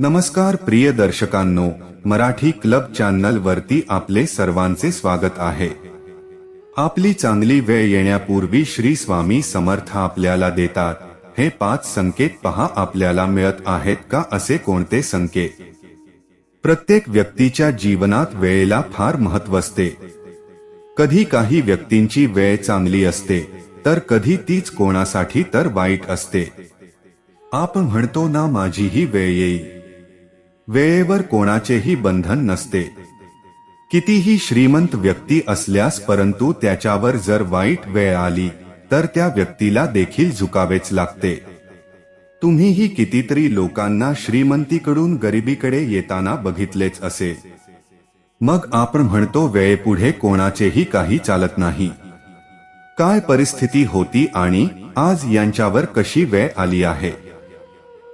नमस्कार प्रिय दर्शकांनो Marathi club channel वरती आपले सर्वांचे स्वागत आहे. आपली चांगली वेळ येण्यापूर्वी श्री स्वामी समर्थ आपल्याला देतात. हे पाच संकेत पहा आपल्याला मिळत आहेत का असे कोणते संकेत? प्रत्येक व्यक्तीच्या जीवनात वेळेला फार महत्त्व असते. कधी काही व्यक्तींची वेळ चांगली असते तर कधी तीच कोणासाठी तर वाईट असते. आपण म्हणतो ना माझीही वेळ येईल. वेळेवर कोणाचेही बंधन नसते. कितीही श्रीमंत व्यक्ती असल्यास परंतु त्याच्यावर जर वाईट वेळ आली तर त्या व्यक्तीला देखील झुकावेच लागते. तुम्हीही कितीतरी लोकांना श्रीमंतीकडून गरिबीकडे येताना बघितलेच असे. मग आपण म्हणतो वेळेपुढे कोणाचेही काही चालत नाही. काय परिस्थिती होती आणि आज यांच्यावर कशी वेळ आली आहे?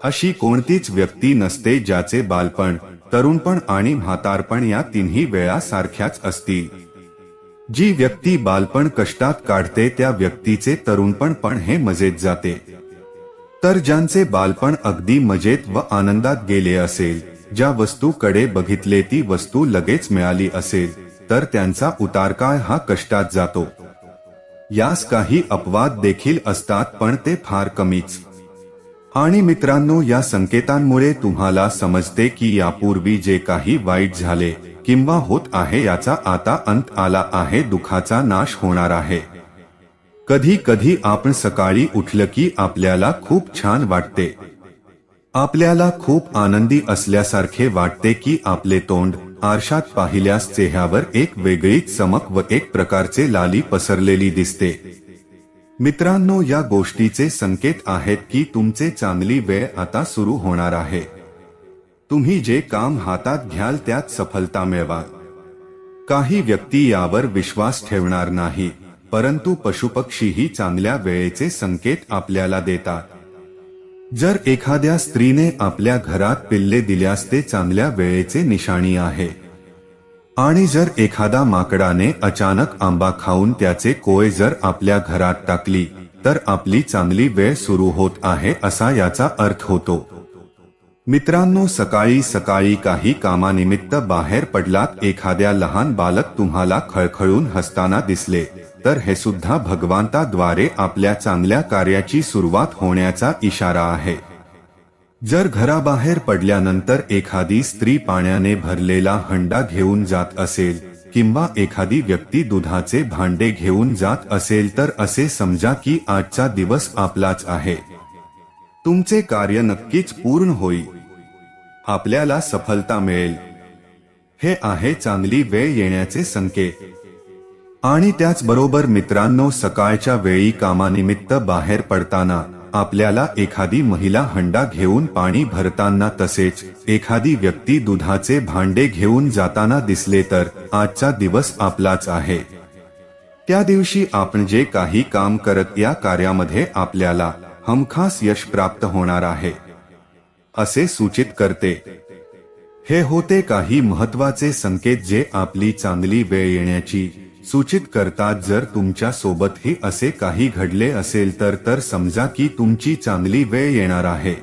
अशी कोणतीच व्यक्ती नसते ज्याचे बालपण तरुणपण आणि म्हातारपण या तिन्ही वेळा सारख्याच असतील. जी व्यक्ती बालपण कष्टात काढते त्या व्यक्तीचे तरुणपण पण हे मजेत जाते. तर ज्यांचे बालपण अगदी मजेत व आनंदात गेले असेल ज्या वस्तूकडे बघितले ती वस्तू लगेच मिळाली असेल तर त्यांचा उतारकाळ हा कष्टात जातो. यास काही अपवाद देखील असतात पण ते फार कमीच. आणि मित्रांनो या संकेतांमुळे तुम्हाला समजते की यापूर्वी जे काही वाईट झाले किंवा होत आहे याचा आता अंत आला आहे दुखाचा नाश होणार आहे. कधी कधी आपण सकाळी उठलं की आपल्याला खूप छान वाटते. आपल्याला खूप आनंदी असल्यासारखे वाटते की आपले तोंड आरशात पाहिल्यास चेहऱ्यावर एक वेगळीच चमक व एक प्रकारचे लाली पसरलेली दिसते. मित्रांनो या गोष्टीचे संकेत आहेत की तुमचे चांगली वेळ आता सुरू होणार आहे. तुम्ही जे काम हातात घ्याल त्यात सफलता मिळवा. काही व्यक्ती यावर विश्वास ठेवणार नाही परंतु पशुपक्षीही चांगल्या वेळेचे संकेत आपल्याला देतात. जर एखाद्या स्त्रीने आपल्या घरात पिल्ले दिल्यास ते चांगल्या वेळेचे निशाणी आहे. आणि जर एखादा माकडाने अचानक आंबा खाऊन त्याचे कोय जर आपल्या घरात टाकली तर आपली चांगली वेळ सुरू होत आहे असा याचा अर्थ होतो. मित्रांनो सकाळी सकाळी काही कामानिमित्त बाहेर पडलात एखाद्या लहान बालक तुम्हाला खळखळून हसताना दिसले तर हे सुद्धा भगवंताद्वारे आपल्या चांगल्या कार्याची सुरुवात होण्याचा इशारा आहे. जर घराबाहेर पडल्यानंतर एखादी स्त्री पाण्याने भरलेला हंडा घेऊन जात असेल किंवा एखादी व्यक्ती दुधाचे भांडे घेऊन जात असेल तर असे समजा की आजचा दिवस आपलाच आहे. तुमचे कार्य नक्कीच पूर्ण होईल. आपल्याला सफलता मिळेल. हे आहे चांगली वेळ येण्याचे संकेत. आणि त्याचबरोबर मित्रांनो सकाळच्या वेळी कामानिमित्त बाहेर पडताना आपल्याला एखादी महिला हंडा घेऊन पाणी भरताना तसेच एखादी व्यक्ती दुधाचे भांडे घेऊन जाताना दिसले तर आजचा दिवस आपलाच आहे. त्या दिवशी आपण जे काही काम करत या कार्यामध्ये आपल्याला हमखास यश प्राप्त होणार आहे. असे सूचित करते. हे होते काही महत्त्वाचे संकेत जे आपली चांगली वेळ येण्याची सूचित करतात जर तुमच्या सोबतही असे काही घडले असेल तर तर समजा की तुमची चांगली वेळ येणार आहे.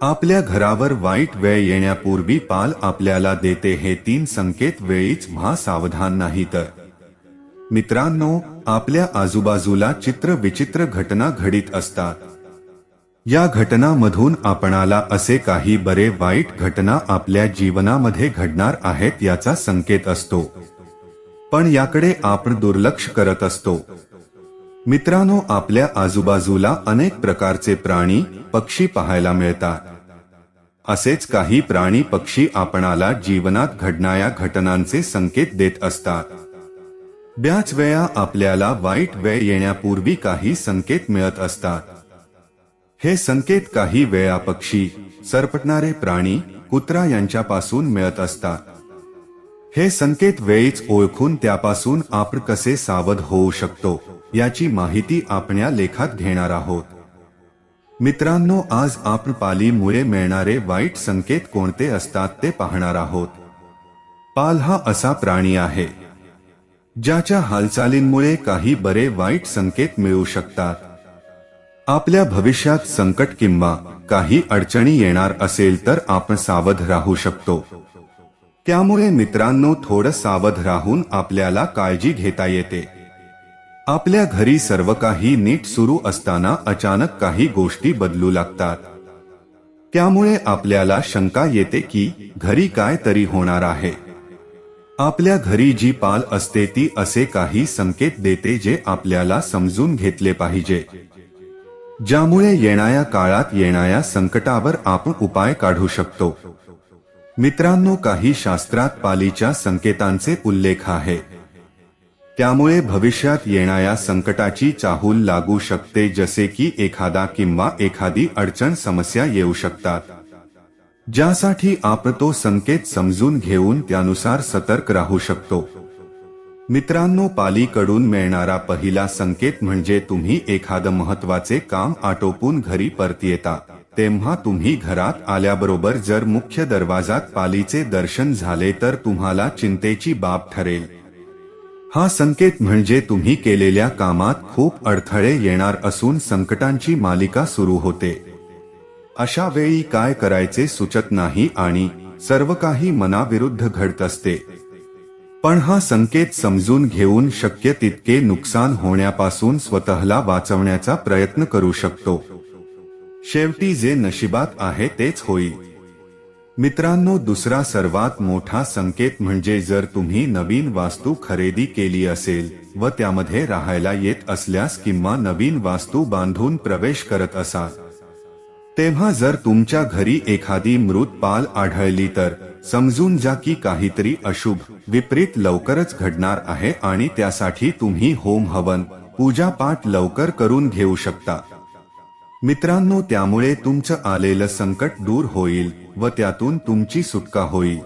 आपल्या घरावर वाईट वेळ येण्यापूर्वी पाल आपल्याला देते हे तीन संकेत वेळीच व्हा सावधान नाही तर. मित्रांनो आपल्या आजूबाजूला चित्र विचित्र घटना घडित असतात. या घटनामधून आपणाला असे काही बरे वाईट घटना आपल्या जीवनामध्ये घडणार आहेत याचा संकेत असतो. पण याकडे आपण दुर्लक्ष करत असतो. मित्रांनो आपल्या आजूबाजूला अनेक प्रकारचे प्राणी पक्षी पाहायला मिळतात. असेच काही प्राणी पक्षी आपणाला जीवनात घडणाऱ्या घटनांचे संकेत देत असतात. ब्याच वेळा आपल्याला वाईट वेळ येण्यापूर्वी काही संकेत मिळत असतात. हे संकेत काही वेळा पक्षी सरपटणारे प्राणी कुत्रा यांच्यापासून मिळत असतात. हे संकेत वेळीच ओळखून त्यापासून आपण कसे सावध होऊ शकतो याची माहिती आपण या लेखात घेणार आहोत. मित्रांनो आज आपण पालीमुळे मिळणारे वाईट संकेत कोणते असतात ते पाहणार आहोत. पाल हा असा प्राणी आहे ज्याच्या हालचालींमुळे काही बरे वाईट संकेत मिळू शकतात. आपल्या भविष्यात संकट किंवा काही अडचणी येणार असेल तर आपण सावध राहू शकतो. त्यामुळे मित्रांनो थोडं सावध राहून आपल्याला काळजी घेता येते. आपल्या घरी सर्व काही नीट सुरू असताना अचानक काही गोष्टी बदलू लागतात. त्यामुळे आपल्याला शंका येते की घरी काय तरी होणार आहे. आपल्या घरी जी पाल असते ती असे काही संकेत देते जे आपल्याला समजून घेतले पाहिजे. ज्यामुळे येणाऱ्या काळात येणाऱ्या संकटावर आपण उपाय काढू शकतो. मित्रांनो काही शास्त्रात पालीच्या संकेतांचे उल्लेख आहे. त्यामुळे भविष्यात येणाऱ्या संकटाची चाहूल लागू शकते जसे की एखादा किंवा एखादी अडचण समस्या येऊ शकतात. ज्यासाठी आपण तो संकेत समजून घेऊन त्यानुसार सतर्क राहू शकतो. मित्रांनो पालीकडून मिळणारा पहिला संकेत म्हणजे तुम्ही एखादं महत्त्वाचे काम आटोपून घरी परत येता. तेव्हा तुम्ही घरात आल्याबरोबर जर मुख्य दरवाजात पालीचे दर्शन झाले तर तुम्हाला चिंतेची बाब ठरेल. हा संकेत म्हणजे तुम्ही केलेल्या कामात खूप अडथळे येणार असून संकटांची मालिका सुरू होते. अशा वेळी काय करायचे सुचत नाही आणि सर्व काही मनाविरुद्ध घडत असते. पण हा संकेत समजून घेऊन शक्य तितके नुकसान होण्यापासून स्वतःला वाचवण्याचा प्रयत्न करू शकतो. शेवटी जे नशिबात आहे तेच होईल. मित्रांनो दुसरा सर्वात मोठा संकेत म्हणजे जर तुम्ही नवीन वास्तू खरेदी केली असेल व त्यामध्ये राहायला येत असल्यास किंवा नवीन वास्तू बांधून प्रवेश करत असाल. तेव्हा जर तुमच्या घरी एखादी मृत पाल आढळली तर समजून जा की काहीतरी अशुभ विपरीत लवकरच घडणार आहे आणि त्यासाठी तुम्ही होम हवन पूजा पाठ लवकर करून घेऊ शकता. मित्रांनो त्यामुळे तुमचं आलेलं संकट दूर होईल व त्यातून तुमची सुटका होईल.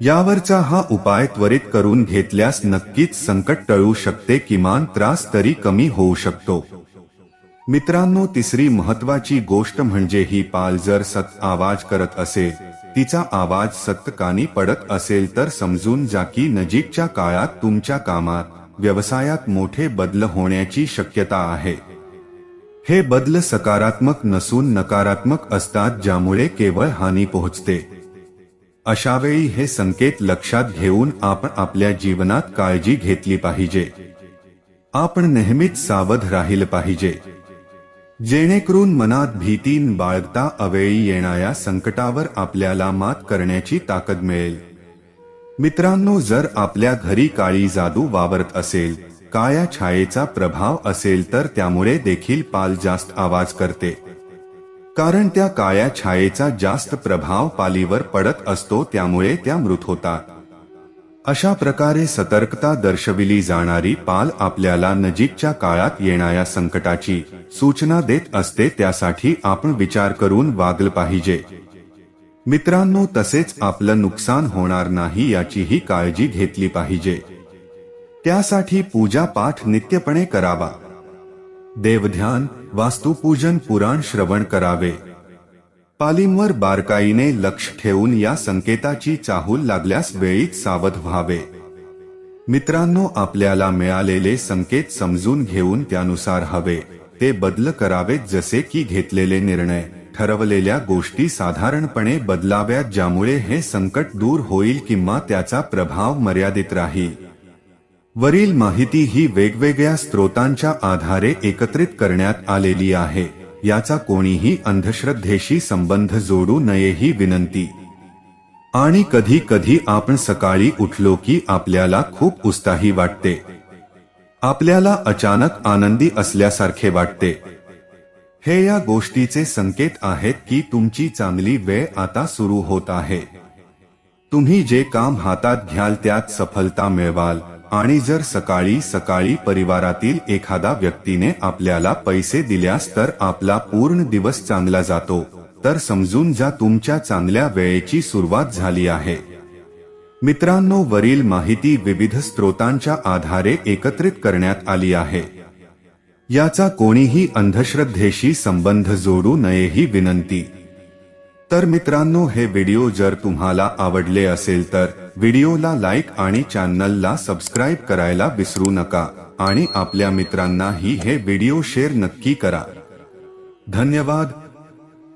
यावरचा हा उपाय त्वरित करून घेतल्यास नक्कीच संकट टळू शकते किमान त्रास तरी कमी होऊ शकतो. मित्रांनो तिसरी महत्वाची गोष्ट म्हणजे ही पाल जर सत आवाज करत असेल तिचा आवाज सत्तकानी पडत असेल तर समजून जा की नजीकच्या काळात तुमच्या कामात व्यवसायात मोठे बदल होण्याची शक्यता आहे. हे बदल सकारात्मक नसून नकारात्मक असतात ज्यामुळे केवळ हानी पोहोचते. अशावेळी हे संकेत लक्षात घेऊन आपण आपल्या जीवनात काळजी घेतली पाहिजे. आपण नेहमीच सावध राहिलं पाहिजे. जेणेकरून मनात भीतीन बाळगता अवेळी येणाऱ्या संकटावर आपल्याला मात करण्याची ताकद मिळेल. मित्रांनो जर आपल्या घरी काळी जादू वावरत असेल काळ्या छायेचा प्रभाव असेल तर त्यामुळे देखील पाल जास्त आवाज करते. कारण त्या काळ्या छायेचा जास्त प्रभाव पालीवर पडत असतो त्यामुळे त्या मृत होतात. अशा प्रकारे सतर्कता दर्शविली जाणारी पाल आपल्याला नजीकच्या काळात येणाऱ्या संकटाची सूचना देत असते त्यासाठी आपण विचार करून वागल पाहिजे. मित्रांनो तसेच आपलं नुकसान होणार नाही याचीही काळजी घेतली पाहिजे. त्यासाठी पूजा पाठ नित्यपणे करावा. देवध्यान वास्तुपूजन पुराण श्रवण करावे. पालींवर बारकाईने लक्ष ठेवून या संकेताची चाहूल लागल्यास वेळीच सावध व्हावे. मित्रांनो आपल्याला मिळालेले संकेत समजून घेऊन त्यानुसार हवे. ते बदल करावेत जसे की घेतलेले निर्णय ठरवलेल्या गोष्टी साधारणपणे बदलाव्यात ज्यामुळे हे संकट दूर होईल किंवा त्याचा प्रभाव मर्यादित राहील. वरील माहिती ही वेगवेगळ्या स्रोतांच्या आधारे एकत्रित करण्यात आलेली आहे. याचा कोणीही अंधश्रद्धेशी संबंध जोडू नये ही विनंती. आणि कधी कधी आपण सकाळी उठलो की आपल्याला खूप उत्साही वाटते. आपल्याला अचानक आनंदी असल्यासारखे वाटते. हे या गोष्टीचे संकेत आहेत की तुमची चांगली वेळ आता सुरू होत आहे. तुम्ही जे काम हातात घ्याल त्यात सफलता मिळवाल. आणि जर सकाळी सकाळी परिवारातील एखादा व्यक्तीने आपल्याला पैसे दिल्यास तर आपला पूर्ण दिवस चांगला जातो. तर समजून जा तुमच्या चांगल्या वेळेची सुरुवात झाली आहे. मित्रांनो वरील माहिती विविध स्रोतांच्या आधारे एकत्रित करण्यात आली आहे. याचा कोणीही अंधश्रद्धेशी संबंध जोडू नये ही विनंती. तर मित्रांनो हे व्हिडिओ जर तुम्हाला आवडले असेल तर व्हिडिओला लाईक आणि चॅनलला सबस्क्राईब करायला विसरू नका आणि आपल्या मित्रांनाही हे व्हिडिओ शेअर नक्की करा. धन्यवाद.